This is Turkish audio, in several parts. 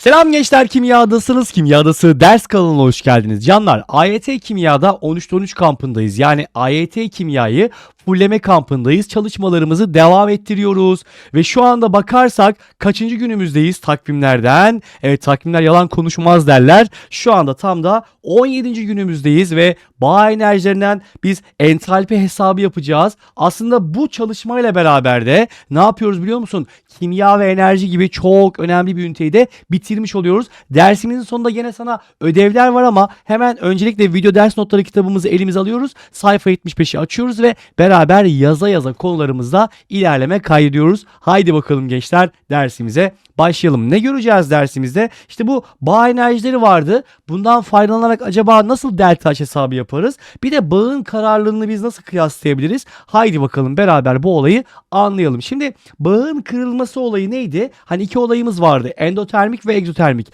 Selam gençler kimyadasınız. Kimyadası ders kanalına hoş geldiniz. Canlar AYT Kimya'da 13'te 13 kampındayız. Yani AYT Kimya'yı fulleme kampındayız. Çalışmalarımızı devam ettiriyoruz. Ve şu anda bakarsak kaçıncı günümüzdeyiz takvimlerden? Evet takvimler yalan konuşmaz derler. Şu anda tam da 17. günümüzdeyiz ve bağ enerjilerinden biz entalpi hesabı yapacağız. Aslında bu çalışmayla beraber de ne yapıyoruz biliyor musun? Kimya ve enerji gibi çok önemli bir üniteyi de bitirmiş oluyoruz. Dersimizin sonunda yine sana ödevler var ama hemen öncelikle video ders notları kitabımızı elimize alıyoruz. Sayfa 75'i açıyoruz ve beraber yaza yaza konularımızda ilerleme kaydediyoruz. Haydi bakalım gençler dersimize başlayalım. Ne göreceğiz dersimizde? İşte bu bağ enerjileri vardı. Bundan faydalanarak acaba nasıl delta hesabı yaparız? Bir de bağın kararlılığını biz nasıl kıyaslayabiliriz? Haydi bakalım beraber bu olayı anlayalım. Şimdi bağın kırılması olayı neydi? Hani iki olayımız vardı. Endotermik ve egzotermik.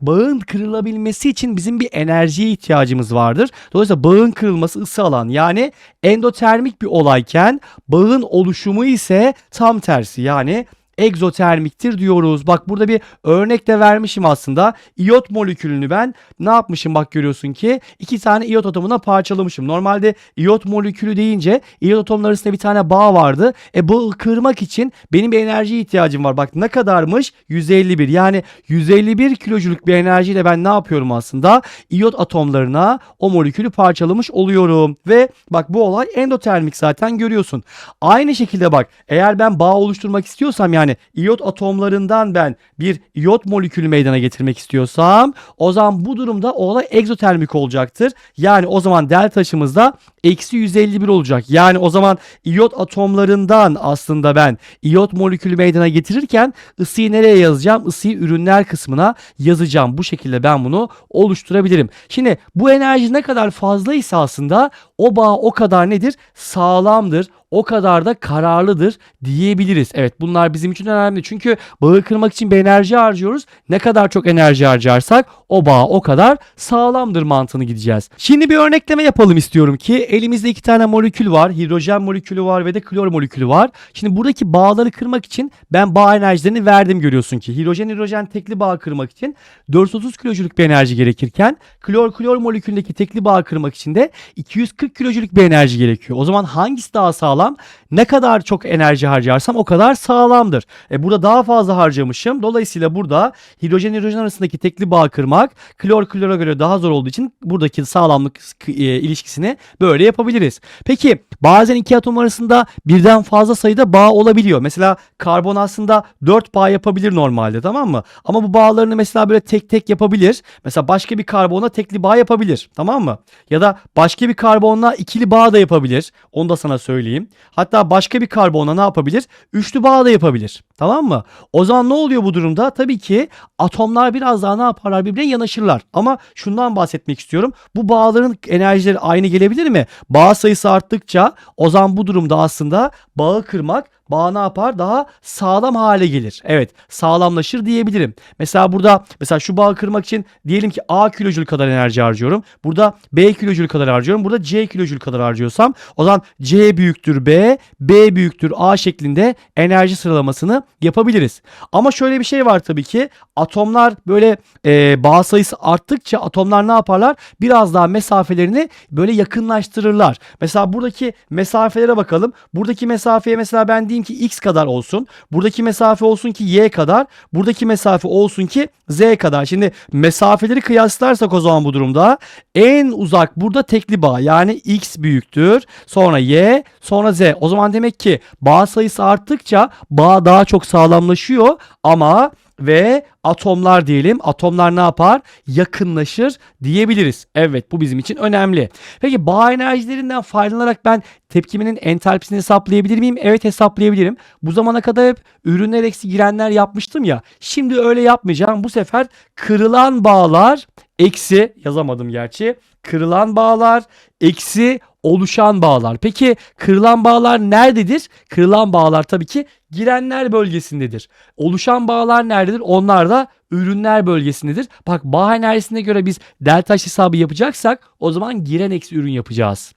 Bağın kırılabilmesi için bizim bir enerjiye ihtiyacımız vardır. Dolayısıyla bağın kırılması ısı alan yani endotermik bir olayken bağın oluşumu ise tam tersi yani egzotermiktir diyoruz. Bak burada bir örnek de vermişim aslında. İyot molekülünü ben ne yapmışım bak görüyorsun ki iki tane iyot atomuna parçalamışım. Normalde iyot molekülü deyince iyot atomlar arasında bir tane bağ vardı. E bu kırmak için benim bir enerjiye ihtiyacım var. Bak ne kadarmış? 151. Yani 151 kilojülük bir enerjiyle ben ne yapıyorum aslında? İyot atomlarına o molekülü parçalamış oluyorum. Ve bak bu olay endotermik zaten görüyorsun. Aynı şekilde bak eğer ben bağ oluşturmak istiyorsam yani iyot atomlarından ben bir iyot molekülü meydana getirmek istiyorsam o zaman bu durumda o olay egzotermik olacaktır. Yani o zaman delta taşımızda eksi 151 olacak. Yani o zaman iyot atomlarından aslında ben iyot molekülü meydana getirirken ısıyı nereye yazacağım? Isıyı ürünler kısmına yazacağım. Bu şekilde ben bunu oluşturabilirim. Şimdi bu enerji ne kadar fazlaysa aslında o bağ o kadar nedir? Sağlamdır. O kadar da kararlıdır diyebiliriz. Evet bunlar bizim için önemli. Çünkü bağı kırmak için bir enerji harcıyoruz. Ne kadar çok enerji harcarsak o bağ o kadar sağlamdır mantığını gideceğiz. Şimdi bir örnekleme yapalım istiyorum ki elimizde iki tane molekül var. Hidrojen molekülü var ve de klor molekülü var. Şimdi buradaki bağları kırmak için ben bağ enerjilerini verdim görüyorsun ki. Hidrojen hidrojen tekli bağ kırmak için 430 kilojülük bir enerji gerekirken klor klor molekülündeki tekli bağ kırmak için de 240 kilojülük bir enerji gerekiyor. O zaman hangisi daha sağlam? Ne kadar çok enerji harcarsam o kadar sağlamdır. E burada daha fazla harcamışım. Dolayısıyla burada hidrojen hidrojen arasındaki tekli bağ kırmak klor klora göre daha zor olduğu için buradaki sağlamlık e, ilişkisini böyle yapabiliriz. Peki bazen iki atom arasında birden fazla sayıda bağ olabiliyor. Mesela karbon aslında 4 bağ yapabilir normalde tamam mı? Ama bu bağlarını mesela böyle tek tek yapabilir. Mesela başka bir karbona tekli bağ yapabilir tamam mı? Ya da başka bir karbonla ikili bağ da yapabilir. Onu da sana söyleyeyim. Hatta başka bir karbonla ne yapabilir? Üçlü bağ da yapabilir. Tamam mı? O zaman ne oluyor bu durumda? Tabii ki atomlar biraz daha ne yaparlar birbirine yanaşırlar. Ama şundan bahsetmek istiyorum. Bu bağların enerjileri aynı gelebilir mi? Bağ sayısı arttıkça o zaman bu durumda aslında bağı kırmak bağ ne yapar? Daha sağlam hale gelir. Evet sağlamlaşır diyebilirim. Mesela burada mesela şu bağı kırmak için diyelim ki A kilojül kadar enerji harcıyorum. Burada B kilojül kadar harcıyorum. Burada C kilojül kadar harcıyorsam o zaman C büyüktür B, B büyüktür A şeklinde enerji sıralamasını yapabiliriz. Ama şöyle bir şey var tabii ki atomlar böyle e, bağ sayısı arttıkça atomlar ne yaparlar? Biraz daha mesafelerini böyle yakınlaştırırlar. Mesela buradaki mesafelere bakalım. Buradaki mesafeye mesela ben diyeyim ki x kadar olsun. Buradaki mesafe olsun ki y kadar. Buradaki mesafe olsun ki z kadar. Şimdi mesafeleri kıyaslarsak o zaman bu durumda en uzak burada tekli bağ yani x büyüktür. Sonra y sonra z. O zaman demek ki bağ sayısı arttıkça bağ daha çok sağlamlaşıyor ama ve atomlar diyelim. Atomlar ne yapar? Yakınlaşır diyebiliriz. Evet bu bizim için önemli. Peki bağ enerjilerinden faydalanarak ben tepkiminin entalpisini hesaplayabilir miyim? Evet hesaplayabilirim. Bu zamana kadar hep ürünler eksi girenler yapmıştım ya. Şimdi öyle yapmayacağım. Bu sefer kırılan bağlar eksi yazamadım gerçi. Kırılan bağlar eksi oluşan bağlar. Peki kırılan bağlar nerededir? Kırılan bağlar tabii ki girenler bölgesindedir. Oluşan bağlar nerededir? Onlar da ürünler bölgesindedir. Bak bağ enerjisine göre biz delta hesabı yapacaksak o zaman giren eksi ürün yapacağız.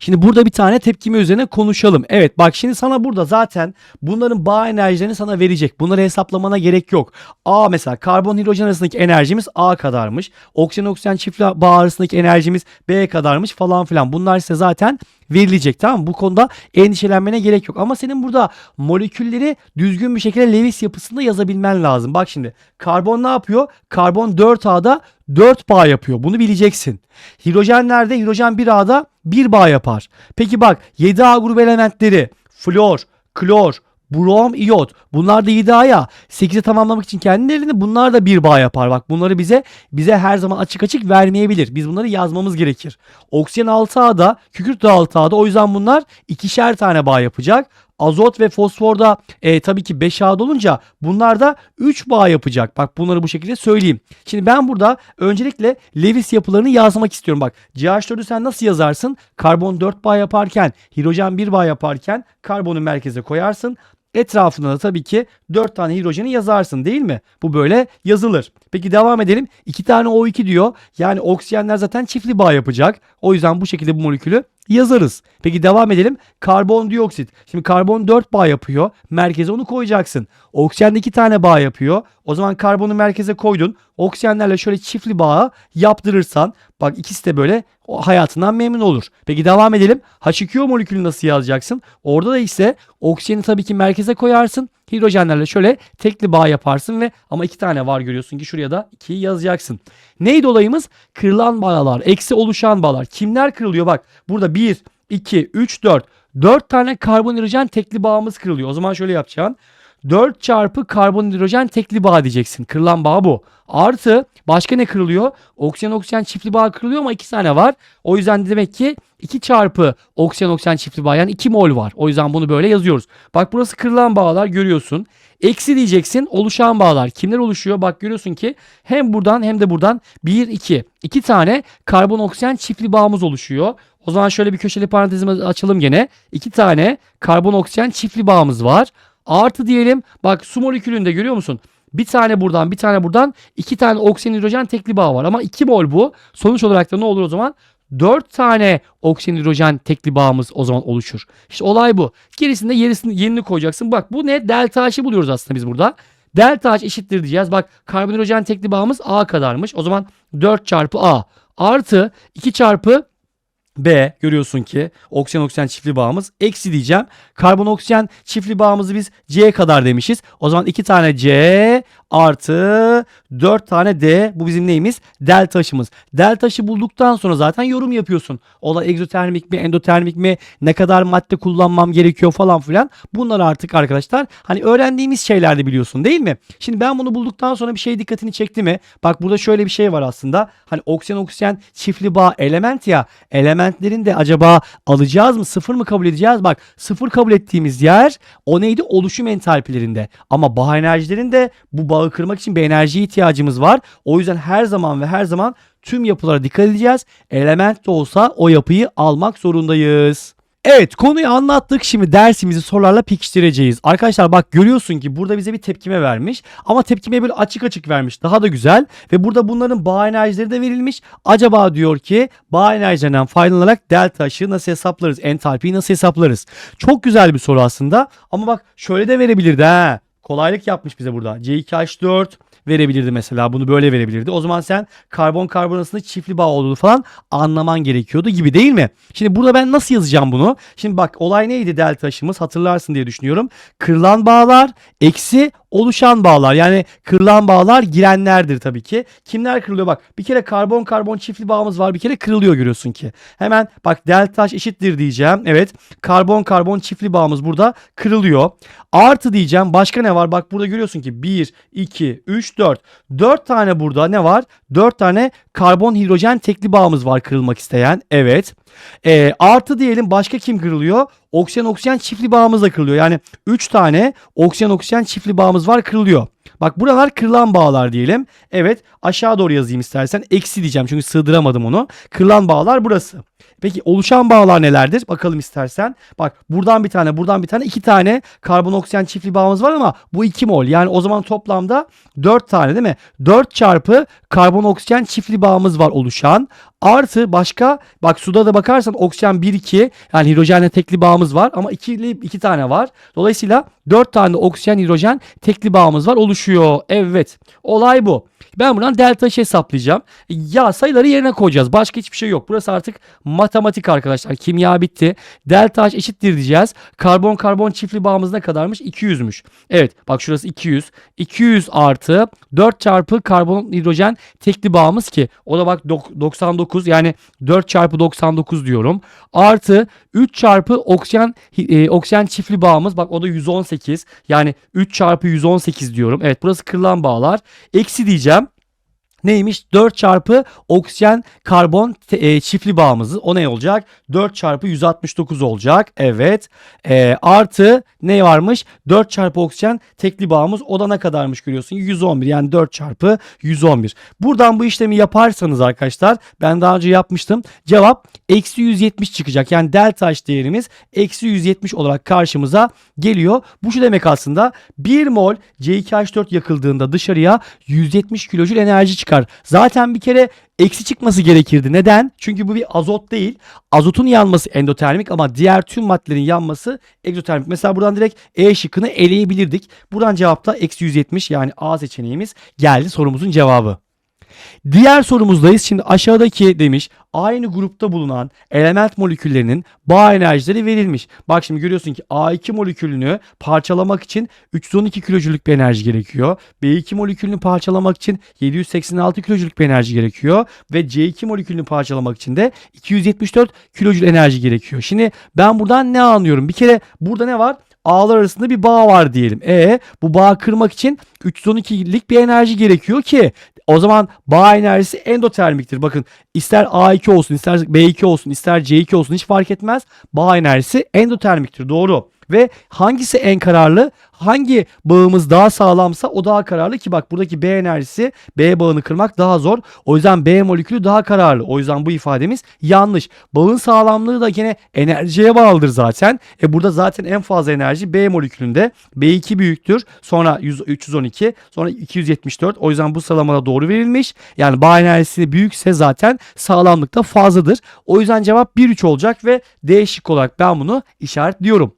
Şimdi burada bir tane tepkime üzerine konuşalım. Evet bak şimdi sana burada zaten bunların bağ enerjilerini sana verecek. Bunları hesaplamana gerek yok. A mesela karbon hidrojen arasındaki enerjimiz A kadarmış. Oksijen oksijen çift bağ arasındaki enerjimiz B kadarmış falan filan. Bunlar size zaten verilecek tamam mı? Bu konuda endişelenmene gerek yok. Ama senin burada molekülleri düzgün bir şekilde Lewis yapısında yazabilmen lazım. Bak şimdi karbon ne yapıyor? Karbon 4A'da 4 bağ yapıyor. Bunu bileceksin. Hidrojen nerede? Hidrojen 1A'da 1 bağ yapar. Peki bak 7A grubu elementleri flor, klor, brom, iyot. Bunlar da 7A ya. 8'i tamamlamak için kendilerini bunlar da bir bağ yapar. Bak bunları bize bize her zaman açık açık vermeyebilir. Biz bunları yazmamız gerekir. Oksijen 6A'da, kükürt de 6A'da. O yüzden bunlar ikişer tane bağ yapacak. Azot ve fosforda e, tabii ki 5A'da olunca bunlar da 3 bağ yapacak. Bak bunları bu şekilde söyleyeyim. Şimdi ben burada öncelikle Lewis yapılarını yazmak istiyorum. Bak CH4'ü sen nasıl yazarsın? Karbon 4 bağ yaparken, hidrojen 1 bağ yaparken karbonu merkeze koyarsın. Etrafına da tabii ki 4 tane hidrojeni yazarsın değil mi? Bu böyle yazılır. Peki devam edelim. 2 tane O2 diyor. Yani oksijenler zaten çiftli bağ yapacak. O yüzden bu şekilde bu molekülü yazarız. Peki devam edelim. Karbondioksit. Şimdi karbon 4 bağ yapıyor. Merkeze onu koyacaksın. Oksijen de 2 tane bağ yapıyor. O zaman karbonu merkeze koydun. Oksijenlerle şöyle çiftli bağ yaptırırsan bak ikisi de böyle hayatından memnun olur. Peki devam edelim. H2O molekülünü nasıl yazacaksın? Orada da ise oksijeni tabii ki merkeze koyarsın. Hidrojenlerle şöyle tekli bağ yaparsın ve ama iki tane var görüyorsun ki şuraya da 2'yi yazacaksın. Neydi olayımız? Kırılan bağlar, eksi oluşan bağlar. Kimler kırılıyor? Bak burada 1, 2, 3, 4. 4 tane karbon hidrojen tekli bağımız kırılıyor. O zaman şöyle yapacaksın. 4 çarpı karbon hidrojen tekli bağ diyeceksin. Kırılan bağ bu. Artı başka ne kırılıyor? Oksijen oksijen çiftli bağ kırılıyor ama 2 tane var. O yüzden de demek ki 2 çarpı oksijen oksijen çiftli bağ yani 2 mol var. O yüzden bunu böyle yazıyoruz. Bak burası kırılan bağlar görüyorsun. Eksi diyeceksin oluşan bağlar. Kimler oluşuyor? Bak görüyorsun ki hem buradan hem de buradan 1, 2. 2 tane karbon oksijen çiftli bağımız oluşuyor. O zaman şöyle bir köşeli parantezimi açalım gene. 2 tane karbon oksijen çiftli bağımız var. Artı diyelim bak su molekülünde görüyor musun? Bir tane buradan bir tane buradan iki tane oksijen hidrojen tekli bağ var ama 2 mol bu. Sonuç olarak da ne olur o zaman? 4 tane oksijen hidrojen tekli bağımız o zaman oluşur. İşte olay bu. Gerisinde yerisini, yerini koyacaksın. Bak bu ne? Delta H'ı buluyoruz aslında biz burada. Delta H eşittir diyeceğiz. Bak karbon hidrojen tekli bağımız A kadarmış. O zaman 4 çarpı A artı 2 çarpı B görüyorsun ki oksijen oksijen çiftli bağımız eksi diyeceğim. Karbon oksijen çiftli bağımızı biz C kadar demişiz. O zaman 2 tane C artı 4 tane D bu bizim neyimiz? Delta taşımız. Delta taşı bulduktan sonra zaten yorum yapıyorsun. O da egzotermik mi endotermik mi ne kadar madde kullanmam gerekiyor falan filan. Bunlar artık arkadaşlar hani öğrendiğimiz şeylerdi biliyorsun değil mi? Şimdi ben bunu bulduktan sonra bir şey dikkatini çekti mi? Bak burada şöyle bir şey var aslında. Hani oksijen oksijen çiftli bağ element ya elementlerin de acaba alacağız mı sıfır mı kabul edeceğiz? Bak sıfır kabul ettiğimiz yer o neydi? Oluşum entalpilerinde. Ama bağ enerjilerinde bu bağı kırmak için bir enerjiye ihtiyacımız var. O yüzden her zaman ve her zaman tüm yapılara dikkat edeceğiz. Element de olsa o yapıyı almak zorundayız. Evet konuyu anlattık. Şimdi dersimizi sorularla pekiştireceğiz. Arkadaşlar bak görüyorsun ki burada bize bir tepkime vermiş. Ama tepkime böyle açık açık vermiş. Daha da güzel. Ve burada bunların bağ enerjileri de verilmiş. Acaba diyor ki bağ enerjilerinden faydalanarak delta ışığı nasıl hesaplarız? Entalpiyi nasıl hesaplarız? Çok güzel bir soru aslında. Ama bak şöyle de verebilirdi ha. Kolaylık yapmış bize burada. C2H4 verebilirdi mesela. Bunu böyle verebilirdi. O zaman sen karbon karbon arasında çiftli bağ olduğunu falan anlaman gerekiyordu gibi değil mi? Şimdi burada ben nasıl yazacağım bunu? Şimdi bak olay neydi delta taşımız hatırlarsın diye düşünüyorum. Kırılan bağlar eksi oluşan bağlar yani kırılan bağlar girenlerdir tabii ki. Kimler kırılıyor bak bir kere karbon karbon çiftli bağımız var bir kere kırılıyor görüyorsun ki. Hemen bak delta H eşittir diyeceğim. Evet karbon karbon çiftli bağımız burada kırılıyor. Artı diyeceğim başka ne var bak burada görüyorsun ki 1, 2, 3, 4. 4 tane burada ne var? 4 tane karbon hidrojen tekli bağımız var kırılmak isteyen. Evet. E, artı diyelim başka kim kırılıyor? Oksijen oksijen çiftli bağımız da kırılıyor. Yani 3 tane oksijen oksijen çiftli bağımız var kırılıyor. Bak buralar kırılan bağlar diyelim. Evet aşağı doğru yazayım istersen. Eksi diyeceğim çünkü sığdıramadım onu. Kırılan bağlar burası. Peki oluşan bağlar nelerdir? Bakalım istersen. Bak buradan bir tane, buradan bir tane, iki tane karbon oksijen çiftli bağımız var ama bu 2 mol. Yani o zaman toplamda 4 tane değil mi? 4 çarpı karbon oksijen çiftli bağımız var oluşan. Artı başka bak suda da bakarsan oksijen 1 2 yani hidrojenle tekli bağımız var ama ikili 2 tane var. Dolayısıyla 4 tane oksijen hidrojen tekli bağımız var oluşuyor. Evet. Olay bu. Ben buradan delta H hesaplayacağım. Ya sayıları yerine koyacağız. Başka hiçbir şey yok. Burası artık matematik arkadaşlar. Kimya bitti. Delta H eşittir diyeceğiz. Karbon karbon çiftli bağımız ne kadarmış? 200'müş. Evet bak şurası 200. 200 artı 4 çarpı karbon hidrojen tekli bağımız ki o da bak dok- 99 yani 4 çarpı 99 diyorum. Artı 3 çarpı oksijen e, oksijen çiftli bağımız bak o da 118 yani 3 çarpı 118 diyorum. Evet burası kırılan bağlar. Eksi diyeceğim. Neymiş? 4 çarpı oksijen karbon e, çiftli bağımızı. O ne olacak? 4 çarpı 169 olacak. Evet. E, artı ne varmış? 4 çarpı oksijen tekli bağımız. O da ne kadarmış görüyorsun? 111 yani 4 çarpı 111. Buradan bu işlemi yaparsanız arkadaşlar ben daha önce yapmıştım. Cevap eksi 170 çıkacak. Yani delta H değerimiz eksi 170 olarak karşımıza geliyor. Bu şu demek aslında 1 mol C2H4 yakıldığında dışarıya 170 kilojül enerji çıkar. Zaten bir kere eksi çıkması gerekirdi. Neden? Çünkü bu bir azot değil. Azotun yanması endotermik ama diğer tüm maddelerin yanması egzotermik. Mesela buradan direkt E şıkkını eleyebilirdik. Buradan cevapta eksi 170 yani A seçeneğimiz geldi sorumuzun cevabı. Diğer sorumuzdayız. Şimdi aşağıdaki demiş aynı grupta bulunan element moleküllerinin bağ enerjileri verilmiş. Bak şimdi görüyorsun ki A2 molekülünü parçalamak için 312 kilojüllük bir enerji gerekiyor. B2 molekülünü parçalamak için 786 kilojüllük bir enerji gerekiyor. Ve C2 molekülünü parçalamak için de 274 kilojül enerji gerekiyor. Şimdi ben buradan ne anlıyorum? Bir kere burada ne var? A'lar arasında bir bağ var diyelim. E bu bağı kırmak için 312'lik bir enerji gerekiyor ki o zaman bağ enerjisi endotermiktir. Bakın ister A2 olsun, ister B2 olsun, ister C2 olsun hiç fark etmez. Bağ enerjisi endotermiktir. Doğru. Ve hangisi en kararlı? Hangi bağımız daha sağlamsa o daha kararlı ki bak buradaki B enerjisi B bağını kırmak daha zor. O yüzden B molekülü daha kararlı. O yüzden bu ifademiz yanlış. Bağın sağlamlığı da gene enerjiye bağlıdır zaten. E burada zaten en fazla enerji B molekülünde. B2 büyüktür. Sonra 100, 312 sonra 274. O yüzden bu sıralamada doğru verilmiş. Yani bağ enerjisi büyükse zaten sağlamlık da fazladır. O yüzden cevap 1-3 olacak ve D şık olarak ben bunu işaretliyorum.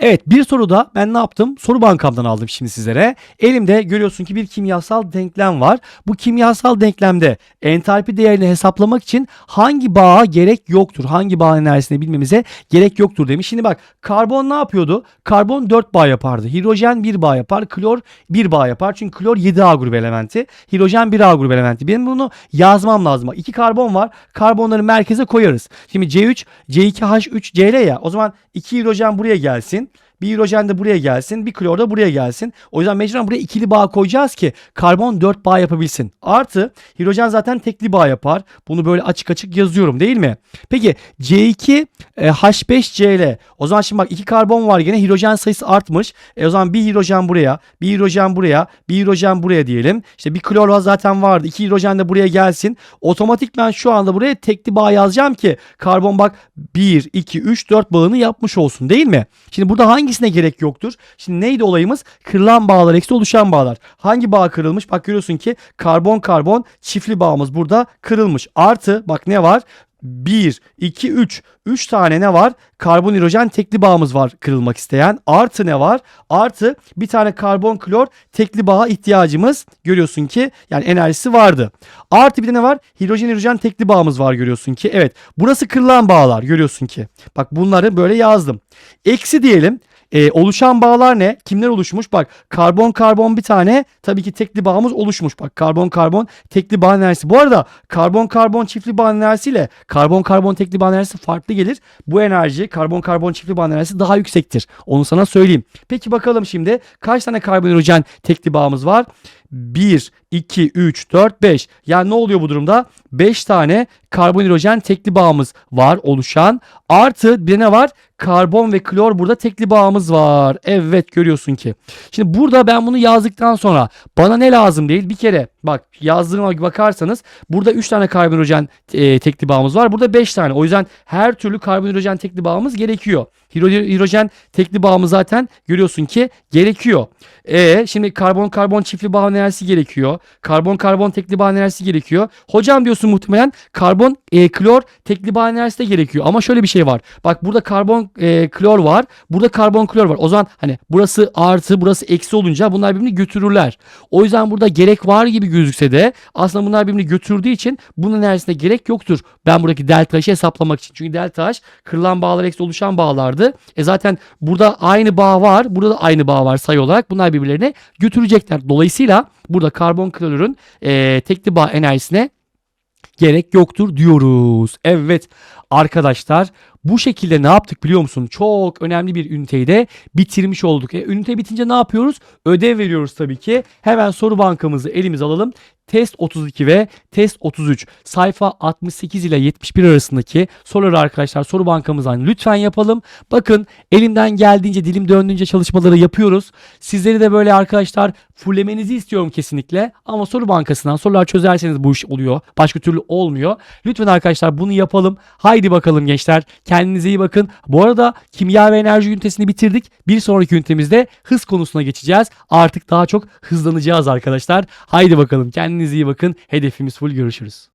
Evet bir soruda ben ne yaptım? Soru bankamdan aldım şimdi sizlere. Elimde görüyorsun ki bir kimyasal denklem var. Bu kimyasal denklemde entalpi değerini hesaplamak için hangi bağa gerek yoktur? Hangi bağ enerjisini bilmemize gerek yoktur demiş. Şimdi bak karbon ne yapıyordu? Karbon 4 bağ yapardı. Hidrojen 1 bağ yapar. Klor 1 bağ yapar. Çünkü klor 7A grubu elementi. Hidrojen 1A grubu elementi. Benim bunu yazmam lazım. İki karbon var. Karbonları merkeze koyarız. Şimdi C3, C2H3, Cl ya. O zaman 2 hidrojen buraya gelsin. Bir hidrojen de buraya gelsin. Bir klor da buraya gelsin. O yüzden mecburen buraya ikili bağ koyacağız ki karbon 4 bağ yapabilsin. Artı hidrojen zaten tekli bağ yapar. Bunu böyle açık açık yazıyorum değil mi? Peki C2 e, H5Cl. O zaman şimdi bak iki karbon var gene hidrojen sayısı artmış. E, o zaman bir hidrojen buraya, bir hidrojen buraya, bir hidrojen buraya diyelim. İşte bir klor var zaten vardı. İki hidrojen de buraya gelsin. Otomatik ben şu anda buraya tekli bağ yazacağım ki karbon bak 1, 2, 3, 4 bağını yapmış olsun değil mi? Şimdi burada hangisine gerek yoktur? Şimdi neydi olayımız? Kırılan bağlar eksi oluşan bağlar. Hangi bağ kırılmış? Bak görüyorsun ki karbon karbon çiftli bağımız burada kırılmış. Artı bak ne var? 1, 2, 3. 3 tane ne var? Karbon hidrojen tekli bağımız var kırılmak isteyen. Artı ne var? Artı bir tane karbon klor tekli bağa ihtiyacımız görüyorsun ki yani enerjisi vardı. Artı bir de ne var? Hidrojen hidrojen tekli bağımız var görüyorsun ki. Evet burası kırılan bağlar görüyorsun ki. Bak bunları böyle yazdım. Eksi diyelim. Ee, oluşan bağlar ne? Kimler oluşmuş? Bak karbon karbon bir tane tabii ki tekli bağımız oluşmuş. Bak karbon karbon tekli bağ enerjisi. Bu arada karbon karbon çiftli bağ enerjisiyle karbon karbon tekli bağ enerjisi farklı gelir. Bu enerji karbon karbon çiftli bağ enerjisi daha yüksektir. Onu sana söyleyeyim. Peki bakalım şimdi kaç tane karbon hidrojen tekli bağımız var? 1, 2, 3, 4, 5. Yani ne oluyor bu durumda? 5 tane karbon hidrojen tekli bağımız var oluşan. Artı bir ne var? Karbon ve klor burada tekli bağımız var. Evet görüyorsun ki. Şimdi burada ben bunu yazdıktan sonra bana ne lazım değil? Bir kere Bak yazdığıma bakarsanız burada 3 tane karbon hidrojen e, tekli bağımız var. Burada 5 tane. O yüzden her türlü karbon hidrojen tekli bağımız gerekiyor. Hidro- Hidrojen tekli bağımız zaten görüyorsun ki gerekiyor. E şimdi karbon karbon çiftli bağ enerjisi gerekiyor. Karbon karbon tekli bağ enerjisi gerekiyor. Hocam diyorsun muhtemelen karbon e, klor tekli bağ enerjisi de gerekiyor. Ama şöyle bir şey var. Bak burada karbon e, klor var. Burada karbon klor var. O zaman hani burası artı burası eksi olunca bunlar birbirini götürürler. O yüzden burada gerek var gibi gözükse de aslında bunlar birbirini götürdüğü için bunun enerjisine gerek yoktur. Ben buradaki delta H'ı hesaplamak için. Çünkü delta H kırılan bağlar eksi oluşan bağlardı. E zaten burada aynı bağ var. Burada da aynı bağ var sayı olarak. Bunlar birbirlerine götürecekler. Dolayısıyla burada karbon klorürün e, tekli bağ enerjisine gerek yoktur diyoruz. Evet arkadaşlar bu şekilde ne yaptık biliyor musun? Çok önemli bir üniteyi de bitirmiş olduk. E, ünite bitince ne yapıyoruz? Ödev veriyoruz tabii ki. Hemen soru bankamızı elimize alalım. Test 32 ve test 33 sayfa 68 ile 71 arasındaki soruları arkadaşlar soru bankamızdan lütfen yapalım. Bakın elimden geldiğince dilim döndüğünce çalışmaları yapıyoruz. Sizleri de böyle arkadaşlar fullemenizi istiyorum kesinlikle. Ama soru bankasından sorular çözerseniz bu iş oluyor. Başka türlü olmuyor. Lütfen arkadaşlar bunu yapalım. Haydi bakalım gençler. Kendinize iyi bakın. Bu arada kimya ve enerji ünitesini bitirdik. Bir sonraki ünitemizde hız konusuna geçeceğiz. Artık daha çok hızlanacağız arkadaşlar. Haydi bakalım kendinize iyi bakın. Hedefimiz full görüşürüz.